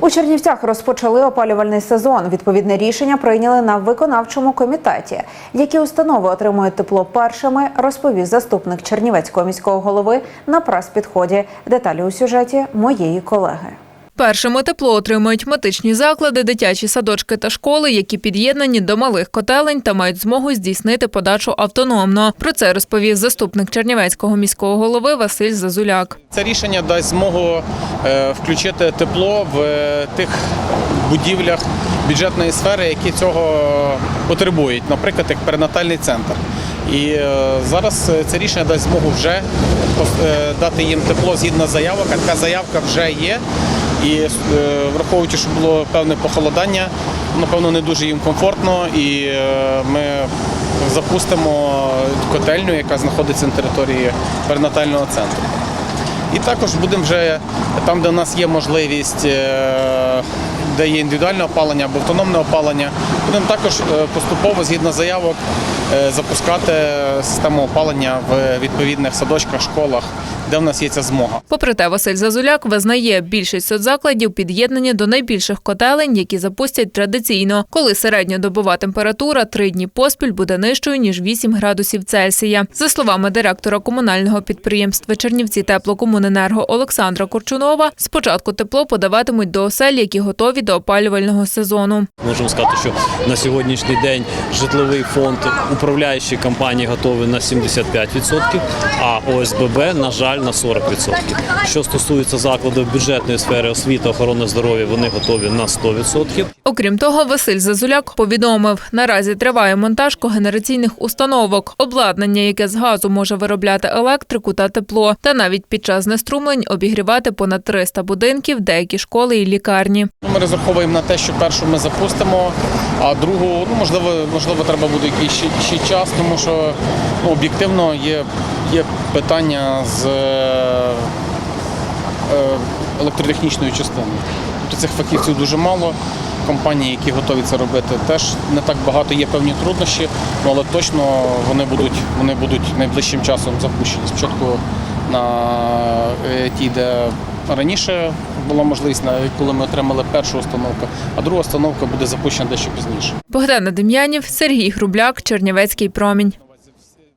У Чернівцях розпочали опалювальний сезон. Відповідне рішення прийняли на виконавчому комітеті. Які установи отримують тепло першими, розповів заступник Чернівецького міського голови на прес-підході. Деталі у сюжеті моєї колеги. Першими тепло отримують медичні заклади, дитячі садочки та школи, які під'єднані до малих котелень та мають змогу здійснити подачу автономно. Про це розповів заступник Чернівецького міського голови Василь Зазуляк. Це рішення дасть змогу е, включити тепло в е, тих будівлях бюджетної сфери, які цього потребують, наприклад, як перинатальний центр. І е, зараз це рішення дасть змогу вже дати їм тепло згідно заявок. А така заявка вже є. І е, враховуючи, що було певне похолодання, напевно, не дуже їм комфортно, і е, ми запустимо котельню, яка знаходиться на території перинатального центру. І також будемо вже там, де у нас є можливість, е, де є індивідуальне опалення або автономне опалення, будемо також поступово згідно заявок запускати систему опалення в відповідних садочках, школах, де в нас є ця змога. Попри те, Василь Зазуляк визнає, більшість соцзакладів під'єднані до найбільших котелень, які запустять традиційно, коли середньодобова температура три дні поспіль буде нижчою ніж 8 градусів Цельсія. За словами директора комунального підприємства Чернівці теплокомуненерго Олександра Корчунова, спочатку тепло подаватимуть до осель, які готові до опалювального сезону. Можемо сказати, що на сьогоднішній день житловий фонд управляючої компанії готовий на 75%, а ОСББ, на жаль, на 40%. Що стосується закладів бюджетної сфери освіти, охорони здоров'я, вони готові на 100%. Окрім того, Василь Зазуляк повідомив, наразі триває монтаж когенераційних установок, обладнання, яке з газу може виробляти електрику та тепло, та навіть під час знеструмлень обігрівати понад 300 будинків, деякі школи і лікарні. Ми розраховуємо на те, що першу ми запустимо, а другу, ну можливо, можливо, треба буде якийсь ще, ще час, тому що ну, об'єктивно є, є питання з е, е, електротехнічною частиною. Тобто цих фахівців дуже мало. Компанії, які готові це робити, теж не так багато. Є певні труднощі, але точно вони будуть, вони будуть найближчим часом запущені. Спочатку на е, ті, де раніше була можливість, коли ми отримали першу установку, а друга установка буде запущена дещо пізніше. Богдана Дем'янів, Сергій Грубляк, Чернівецький промінь.